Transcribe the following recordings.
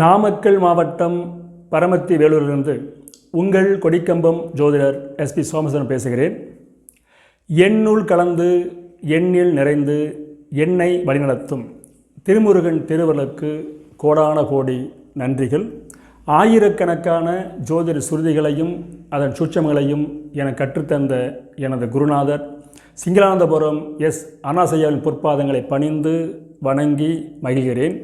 நாமக்கல் மாவட்டம் பரமத்தி வேலூரிலிருந்து உங்கள் கொடிக்கம்பம் ஜோதிடர் எஸ்பி சோமசன் பேசுகிறேன். எண்ணுள் கலந்து எண்ணில் நிறைந்து எண்ணை வழிநடத்தும் திருமுருகன் திருவர்களுக்கு கோடான கோடி நன்றிகள். ஆயிரக்கணக்கான ஜோதிட சுருதிகளையும் அதன் சூட்சமங்களையும் என கற்றுத்தந்த எனது குருநாதர் சிங்களானந்தபுரம் எஸ் அண்ணாசையாவின் பொற்பாதங்களை பணிந்து வணங்கி மகிழ்கிறேன்.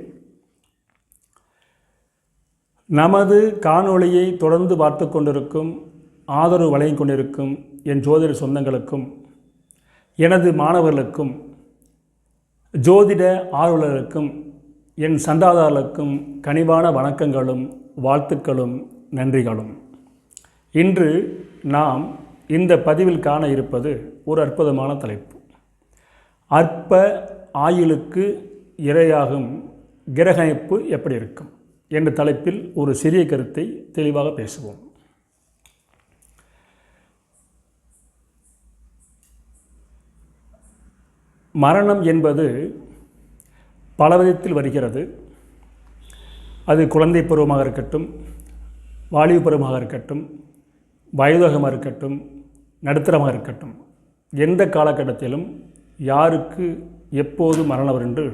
நமது காணொளியை தொடர்ந்து பார்த்து கொண்டிருக்கும் ஆதரவு வழங்கிக் கொண்டிருக்கும் என் ஜோதிட சொந்தங்களுக்கும் எனது மாணவர்களுக்கும் ஜோதிட ஆர்வலர்களுக்கும் என் சந்தாதாரர்களுக்கும் கனிவான வணக்கங்களும் வாழ்த்துக்களும் நன்றிகளும். இன்று நாம் இந்த பதிவில் காண இருப்பது ஒரு அற்புதமான தலைப்பு. அற்ப ஆயுளுக்கு இரையாகும் கிரகணிப்பு எப்படி இருக்கும்? என்ற தலைப்பில் ஒரு சிறிய கருத்தை தெளிவாக பேசுவோம். மரணம் என்பது பல விதத்தில் வருகிறது. அது குழந்தை பருவமாக இருக்கட்டும் வாலிப பருவமாக இருக்கட்டும் வயதகமாக இருக்கட்டும் நடுத்தரமாக இருக்கட்டும் எந்த காலகட்டத்திலும் யாருக்கு எப்போது மரணம் என்று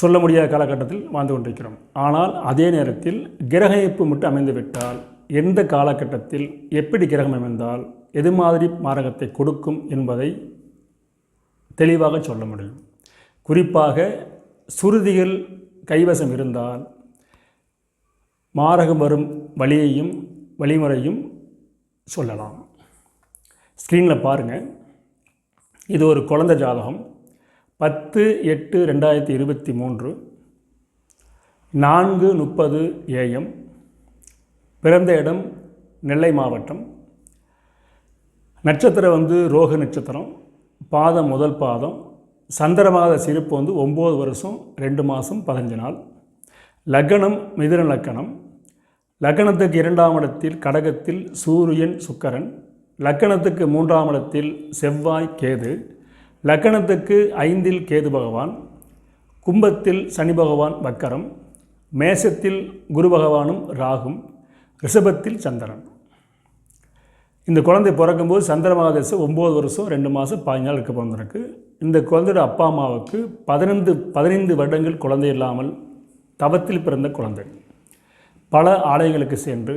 சொல்ல முடியாத காலகட்டத்தில் வாழ்ந்து கொண்டிருக்கிறோம். ஆனால் அதே நேரத்தில் கிரகணிப்பு மட்டும் அமைந்துவிட்டால் எந்த காலகட்டத்தில் எப்படி கிரகம் அமைந்தால் எது மாதிரி மாரகத்தை கொடுக்கும் என்பதை தெளிவாக சொல்ல முடியும். குறிப்பாக சுருதிகள் கைவசம் இருந்தால் மாரகம் வரும் வழியையும் வழிமுறையும் சொல்லலாம். ஸ்க்ரீனில் பாருங்கள் இது ஒரு குழந்த ஜாதகம். பத்து எட்டு ரெண்டாயிரத்தி இருபத்தி மூன்று. நான்கு முப்பது ஏஎம். பிறந்த இடம் நெல்லை மாவட்டம். நட்சத்திரம் வந்து ரோக நட்சத்திரம். பாதம் முதல் பாதம். சந்திரமாத சிரிப்பு வந்து ஒம்பது வருஷம் ரெண்டு மாதம் பதினஞ்சு நாள். லக்னம் மிதுன லக்கணம் லக்கணத்துக்கு இரண்டாம் இடத்தில் கடகத்தில் சூரியன் சுக்கரன். லக்கணத்துக்கு மூன்றாம் இடத்தில் செவ்வாய் கேது. லக்கணத்துக்கு ஐந்தில் கேது பகவான் கும்பத்தில் சனி பகவான் வக்கரம் மேசத்தில் குரு பகவானும் ராகும் ரிஷபத்தில் சந்திரன். இந்த குழந்தை பிறக்கும்போது சந்திரமாதேசம் ஒம்பது வருஷம் ரெண்டு மாதம் பதினஞ்சு நாள் இருக்க பிறந்திருக்கு. இந்த குழந்தையோட அப்பா அம்மாவுக்கு பதினைந்து பதினைந்து வருடங்கள் குழந்தை இல்லாமல் தவத்தில் பிறந்த குழந்தை. பல ஆலயங்களுக்கு சென்று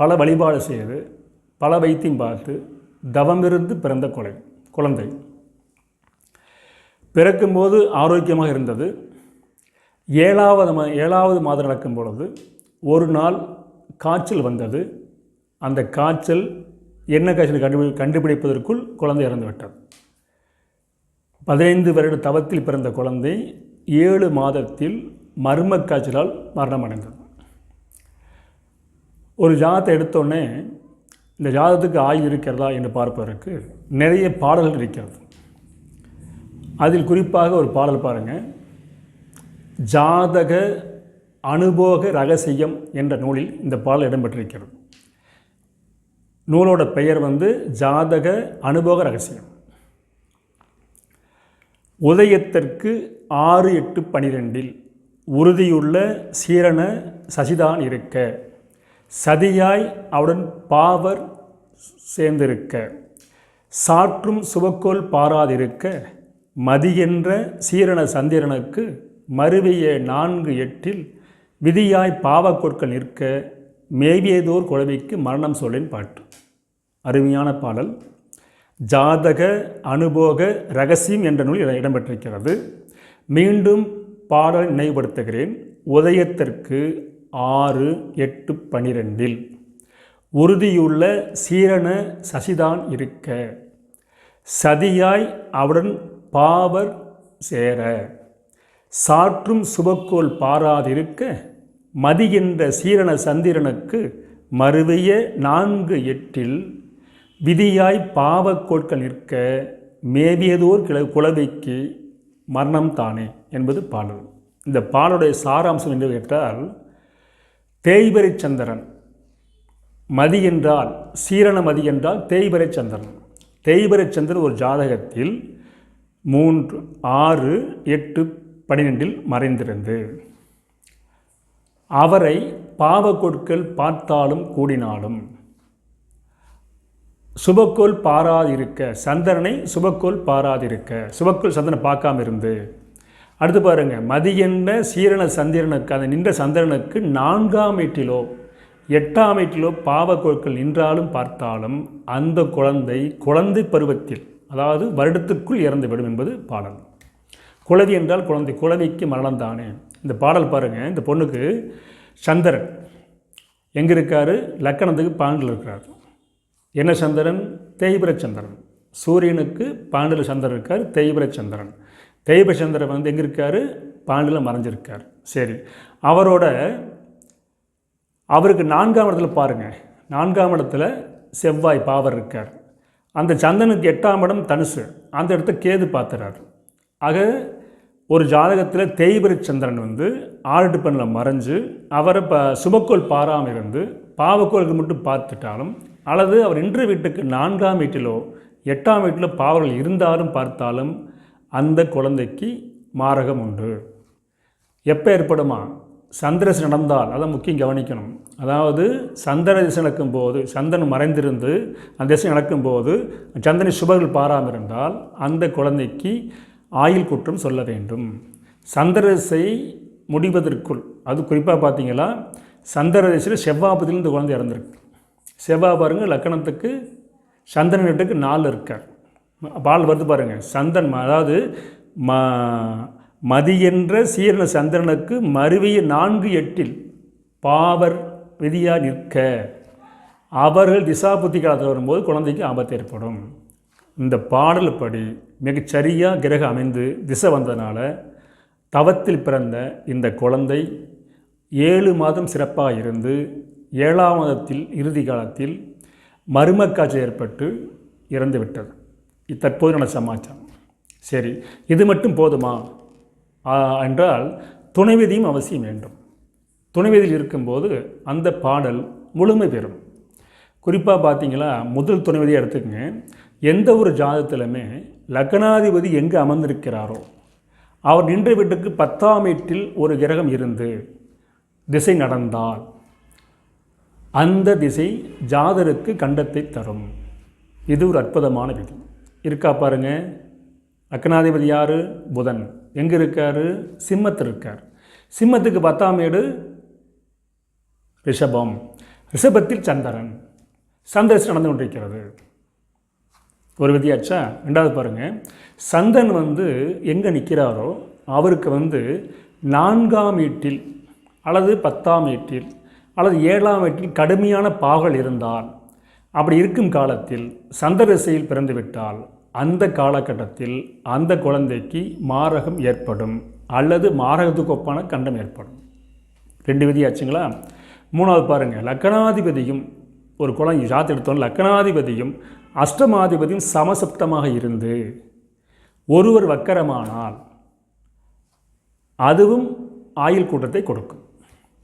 பல வழிபாடு செய்து பல வைத்தியம் பார்த்து தவமிருந்து பிறந்த குழந்தை குழந்தை. பிறக்கும்போது ஆரோக்கியமாக இருந்தது. ஏழாவது மா ஏழாவது மாதம் நடக்கும் பொழுது ஒரு நாள் காய்ச்சல் வந்தது. அந்த காய்ச்சல் என்ன காய்ச்சல் கண்டுபிடி கண்டுபிடிப்பதற்குள் குழந்தை இறந்துவிட்டது பதினைந்து வருட தவத்தில் பிறந்த குழந்தை ஏழு மாதத்தில் மர்ம காய்ச்சலால் மரணமடைந்தது. ஒரு ஜாதத்தை எடுத்தோடனே இந்த ஜாதத்துக்கு ஆய்வு இருக்கிறதா என்று பார்ப்பதற்கு நிறைய பாடல்கள் இருக்கிறது. அதில் குறிப்பாக ஒரு பாடல் பாருங்கள் ஜாதக அனுபோக ரகசியம் என்ற நூலில் இந்த பாடல் இடம்பெற்றிருக்கிறது. நூலோட பெயர் வந்து ஜாதக அனுபோக ரகசியம் உதயத்திற்கு ஆறு எட்டு பனிரெண்டில் உறுதியுள்ள சீரண சசிதான் இருக்க. சதியாய் அவருடன் பாவர் சேர்ந்திருக்க. சாற்றும் சுபக்கோல் பாராதிருக்க. மதியென்ற சீரண சந்திரனுக்கு மறுவிய நான்கு எட்டில் விதியாய் பாவக்கொற்கள் நிற்க மேவியதோர் குழவிக்கு மரணம் சொல்லின் பாட்டு. அருமையான பாடல். ஜாதக அனுபோக ரகசியம் என்ற நூல் இடம்பெற்றிருக்கிறது. மீண்டும் பாடலை நினைவுபடுத்துகிறேன். உதயத்திற்கு ஆறு எட்டு பனிரெண்டில். உறுதியுள்ள சீரண சசிதான் இருக்க. சதியாய் அவருடன் பாவர் சேர. சாற்றும் சுபக்கோல் பாராதிருக்க மதிகின்ற சீரண சந்திரனுக்கு மறுவைய நான்கு எட்டில் விதியாய் பாவக்கோட்கள் நிற்க மேவியதோர் கிள குலவைக்கு மரணம் தானே என்பது பாடல். இந்த பாடலுடைய சாராம்சம் என்று கேட்டால் தேய்பரை சந்திரன். மதி என்றால் சீரண மதி என்றால் தேய்பரை சந்திரன். தேய்பரை சந்திரன் ஒரு ஜாதகத்தில் மூன்று ஆறு எட்டு பன்னிரெண்டில் மறைந்திருந்து. அவரை பாவக்கொற்கள் பார்த்தாலும் கூடினாலும் சுபக்கோள் பாராதிருக்க சந்திரனை சுபக்கோள் பாராதிருக்க சுபக்கோள் சந்திரனை பார்க்காம இருந்து. அடுத்து பாருங்க மதியென்ற சீரண சந்திரனுக்கு அந்த நின்ற சந்திரனுக்கு நான்காம் வீட்டிலோ எட்டாம் வீட்டிலோ பாவக்கோட்கள் நின்றாலும் பார்த்தாலும் அந்த குழந்தை குழந்தை பருவத்தில் அதாவது வருடத்துக்குள் இறந்துவிடும் என்பது பாடல். குழவி என்றால் குழந்தை குழவிக்கு மரணம் தானே. இந்த பாடல் பாருங்கள் இந்த பொண்ணுக்கு சந்திரன் எங்கே இருக்கார் லக்கணத்துக்கு பாண்டில் இருக்கிறார். என்ன சந்திரன்? தேய்பிர சந்திரன். சூரியனுக்கு பாண்டில் சந்திரன் இருக்கார் தேய்பிர சந்திரன். தேய்பிர சந்திரன் வந்து எங்கே இருக்கார் பாண்டில் மறைஞ்சிருக்கார். சரி. அவரோட அவருக்கு நான்காம் இடத்துல பாருங்கள் நான்காம் இடத்துல செவ்வாய் பாவர் இருக்கார். அந்த சந்தனுக்கு எட்டாம் இடம் தனுசு. அந்த இடத்த கேது பார்த்துறாரு ஆக ஒரு ஜாதகத்தில் தேய்பிர சந்திரன் வந்து ஆறு பண்ணில் மறைஞ்சு அவரை இப்போ சுபக்கோள் பாராமல் இருந்து பாவக்கோளுக்கு மட்டும் பார்த்துட்டாலும் அல்லது அவர் இன்று வீட்டுக்கு நான்காம் வீட்டிலோ எட்டாம் வீட்டில் பாவர்கள் இருந்தாலும் பார்த்தாலும் அந்த குழந்தைக்கு மாரகம் உண்டு. எப்போ ஏற்படுமா? சந்திரசு நடந்தால் அதை முக்கியம் கவனிக்கணும். அதாவது சந்திர திசை நடக்கும்போது சந்திரன் மறைந்திருந்து அந்த திசை நடக்கும்போது சந்திரனை சுபர்கள் பாராமல் இருந்தால் அந்த குழந்தைக்கு ஆயுள் குற்றம் சொல்ல வேண்டும். சந்திர திசை முடிவதற்குள் அது குறிப்பாக பார்த்தீங்களா சந்திர திசையில் செவ்வாபதியில் இந்த குழந்தை இறந்துருக்கு. செவ்வாய் பாருங்கள் லக்கணத்துக்கு சந்திரன் வீட்டுக்கு நாலு இருக்கார். பால் வருது பாருங்கள் சந்தன் அதாவது ம மதியென்ற சீரண சந்திரனுக்கு மறுவிய நான்கு எட்டில் பாவர் விதியாக நிற்க. அவர்கள் திசா புத்தி காலத்தில் வரும்போது குழந்தைக்கு ஆபத்து ஏற்படும். இந்த பாடல் படி மிகச்சரியாக கிரகம் அமைந்து திசை வந்ததுனால தவத்தில் பிறந்த இந்த குழந்தை ஏழு மாதம் சிறப்பாக இருந்து ஏழாம் மாதத்தில் இறுதி காலத்தில் மருமக்காய்ச்சல் ஏற்பட்டு இறந்துவிட்டது. தற்போது நட சமாச்சாரம். சரி இது மட்டும் போதுமா? என்றால் துணைவிதியும் அவசியம் வேண்டும். துணைவிதியில் இருக்கும்போது அந்த பாடல் முழுமை பெறும். குறிப்பாக பார்த்தீங்களா முதல் துணைவதியை எடுத்துக்கங்க. எந்த ஒரு ஜாதத்திலுமே லக்னாதிபதி எங்கே அமர்ந்திருக்கிறாரோ அவர் நின்ற வீட்டுக்கு பத்தாம் வீட்டில் ஒரு கிரகம் இருந்து திசை நடந்தால் அந்த திசை ஜாதருக்கு கண்டத்தை தரும். இது ஒரு அற்புதமான விதி. இருக்கா பாருங்க லக்னாதிபதி யார்? புதன். எங்கே இருக்கார் சிம்மத்தில் இருக்கார் சிம்மத்துக்கு பத்தாம் ஏடு ரிஷபம். ரிஷபத்தில் சந்திரன். சந்திரசு நடந்து கொண்டிருக்கிறது. ஒரு விதியாச்சா ரெண்டாவது பாருங்கள் சந்தன் வந்து எங்கே நிற்கிறாரோ அவருக்கு வந்து நான்காம் வீட்டில் அல்லது பத்தாம் வீட்டில் அல்லது ஏழாம் வீட்டில் கடுமையான பாகல் இருந்தால் அப்படி இருக்கும் காலத்தில் சந்திரசையில் பிறந்துவிட்டால் அந்த காலகட்டத்தில் அந்த குழந்தைக்கு மாரகம் ஏற்படும் அல்லது மாரகத்துக்கு ஒப்பான கண்டம் ஏற்படும். ரெண்டு விதியாச்சுங்களா மூணாவது பாருங்கள் லக்கணாதிபதியும் ஒரு குழந்தை ஜாத்து எடுத்தோம் லக்கணாதிபதியும் அஷ்டமாதிபதியும் சமசப்தமாக இருந்து ஒருவர் வக்கரமானால் அதுவும் ஆயுள் கூட்டத்தை கொடுக்கும்.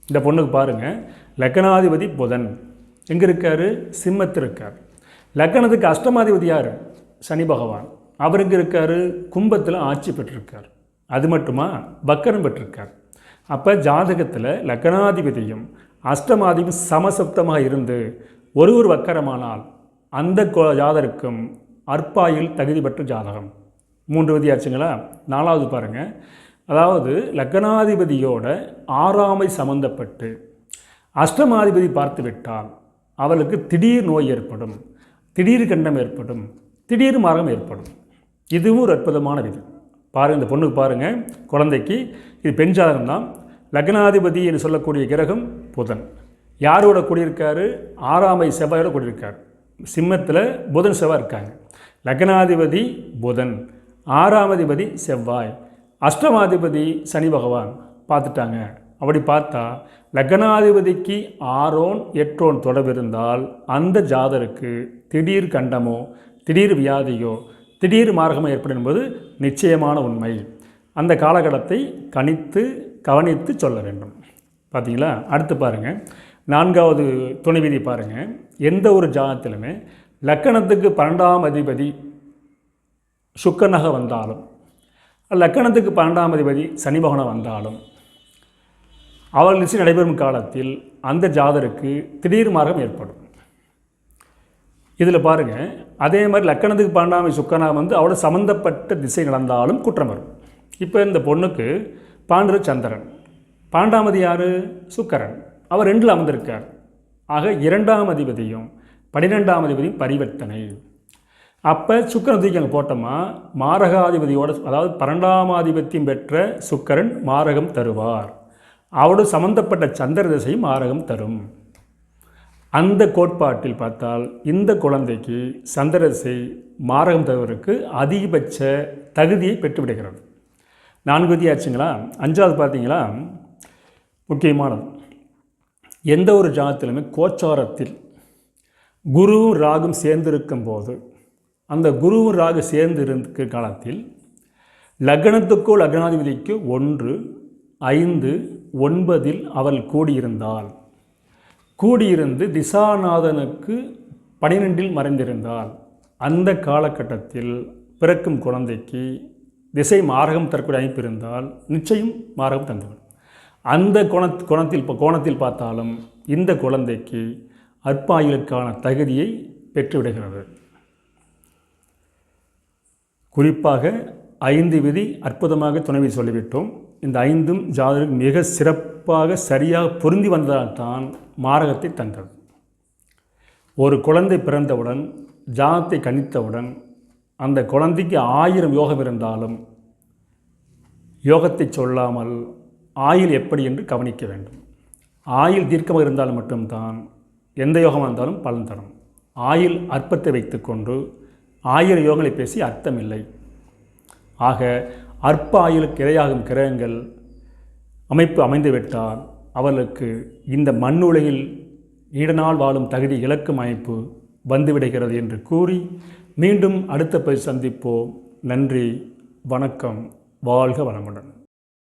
இந்த பொண்ணுக்கு பாருங்கள் லக்கணாதிபதி புதன். எங்கே இருக்கார்? சிம்மத்தில் இருக்கார் லக்கணத்துக்கு அஷ்டமாதிபதி யார்? சனி பகவான். அவருக்கு எங்கே இருக்கார் கும்பத்தில் ஆட்சி பெற்றிருக்கார். அது மட்டுமா? வக்கரம் பெற்றிருக்கார். அப்போ ஜாதகத்தில் லக்னாதிபதியும் அஷ்டமாதிபதி சமசப்தமாக இருந்து ஒரு ஒரு வக்கரமானால் அந்த ஜாதருக்கும் அற்பாயில் தகுதி பெற்ற ஜாதகம். மூன்று விதியாச்சுங்களா நாலாவது பாருங்கள் அதாவது லக்னாதிபதியோட ஆறாமை சம்பந்தப்பட்டு அஷ்டமாதிபதி பார்த்து விட்டால் அவளுக்கு திடீர் நோய் ஏற்படும். திடீர் கண்டம் ஏற்படும். திடீர் மரம் ஏற்படும். இதுவும் ஒரு அற்புதமான விதி. பாருங்கள் இந்த பொண்ணுக்கு பாருங்கள் குழந்தைக்கு இது பெண் ஜாதகம் தான் லக்னாதிபதி என்று சொல்லக்கூடிய கிரகம் புதன். யாரோட கூடியிருக்காரு? ஆறாமை செவ்வாயோட கூடியிருக்கார். சிம்மத்தில் புதன் செவ்வாய் இருக்காங்க. லக்னாதிபதி புதன் ஆறாமதிபதி செவ்வாய் அஷ்டமாதிபதி சனி பகவான். பார்த்துட்டாங்க. அப்படி பார்த்தா லக்னாதிபதிக்கு ஆரோன் எட்டோன் தொடர்பு இருந்தால் அந்த ஜாதருக்கு திடீர் கண்டமோ திடீர் வியாதியோ திடீர் மார்க்கமோ ஏற்படும் என்பது நிச்சயமான உண்மை. அந்த காலகட்டத்தை கணித்து கவனித்து சொல்ல வேண்டும். பார்த்தீங்களா அடுத்து பாருங்கள் நான்காவது துணை விதி பாருங்கள் எந்த ஒரு ஜாதத்திலுமே லக்கணத்துக்கு பன்னெண்டாம் அதிபதி சுக்கனக வந்தாலும் லக்கணத்துக்கு பன்னெண்டாம் அதிபதி சனி பகவான் வந்தாலும் அவள் நிச்சயம் நடைபெறும் காலத்தில் அந்த ஜாதருக்கு திடீர் மார்க்கம் ஏற்படும். இதில் பாருங்கள் அதே மாதிரி லக்கணத்துக்கு பாண்டாமை சுக்கனா வந்து அவளோட சம்மந்தப்பட்ட திசை நடந்தாலும் குற்றம் வரும். இப்போ இந்த பொண்ணுக்கு பாண்டர சந்திரன் பாண்டாமதி யார்? சுக்கரன். அவர் ரெண்டில் அமர்ந்திருக்கார். ஆக இரண்டாம் அதிபதியும் பன்னிரெண்டாம் அதிபதியும் பரிவர்த்தனை. அப்போ சுக்கரன் தூக்கி அங்கே போட்டோமா? மாரகாதிபதியோட அதாவது பன்னெண்டாம் பெற்ற சுக்கரன் மாரகம் தருவார். அவரோடு சம்மந்தப்பட்ட சந்திர திசையும் மாரகம் தரும். அந்த கோட்பாட்டில் பார்த்தால் இந்த குழந்தைக்கு சந்திரசை மாரகம் தருவதற்கு அதிகபட்ச தகுதியை பெற்றுவிடுகிறது. நான்கு விதியாச்சுங்களா அஞ்சாவது பார்த்தீங்களா? முக்கியமானது. எந்த ஒரு ஜாதத்திலுமே கோச்சாரத்தில் குருவும் ராகும் சேர்ந்திருக்கும் போது அந்த குருவும் ராகு சேர்ந்து இருக்க காலத்தில் லக்னத்துக்கோ லக்னாதிபதிக்கு ஒன்று ஐந்து ஒன்பதில் அவள் கூடியிருந்தால் கூடியிருந்து திசாநாதனுக்கு பனிரெண்டில் மறைந்திருந்தால் அந்த காலகட்டத்தில் பிறக்கும் குழந்தைக்கு திசை மாரகம் தரக்கூடிய அமைப்பு இருந்தால் நிச்சயம் மாரகம் தந்துவிடும் அந்த குண குணத்தில் கோணத்தில் பார்த்தாலும் இந்த குழந்தைக்கு அற்பாயுளுக்கான தகுதியை பெற்றுவிடுகிறது. குறிப்பாக ஐந்து விதி அற்புதமாக துணைவி சொல்லிவிட்டோம். இந்த ஐந்தும் ஜாதகம் மிக சிறப்பாக சரியாக பொருந்தி வந்ததால் தான் மாரகத்தை தந்தது. ஒரு குழந்தை பிறந்தவுடன் ஜாதத்தை கணித்தவுடன் அந்த குழந்தைக்கு ஆயிரம் யோகம் இருந்தாலும் யோகத்தை சொல்லாமல் ஆயில் எப்படி என்று கவனிக்க வேண்டும். ஆயில் தீர்க்கமாக இருந்தால் மட்டும்தான் எந்த யோகமாக இருந்தாலும் பலன் தரும். ஆயில் அற்பத்தை வைத்துக்கொண்டு ஆயிரம் யோகங்களை பேசி அர்த்தமில்லை ஆக அற்ப ஆயுளுக்கு இரையாகும் கிரகங்கள் அமைப்பு அமைந்துவிட்டால் அவர்களுக்கு இந்த மண்ணுலகில் நீண்ட வாழும் தகுதி இழக்கும் அமைப்பு வந்துவிடுகிறது என்று கூறி மீண்டும் அடுத்த பதி சந்திப்போம். நன்றி வணக்கம் வாழ்க வளமுடன்.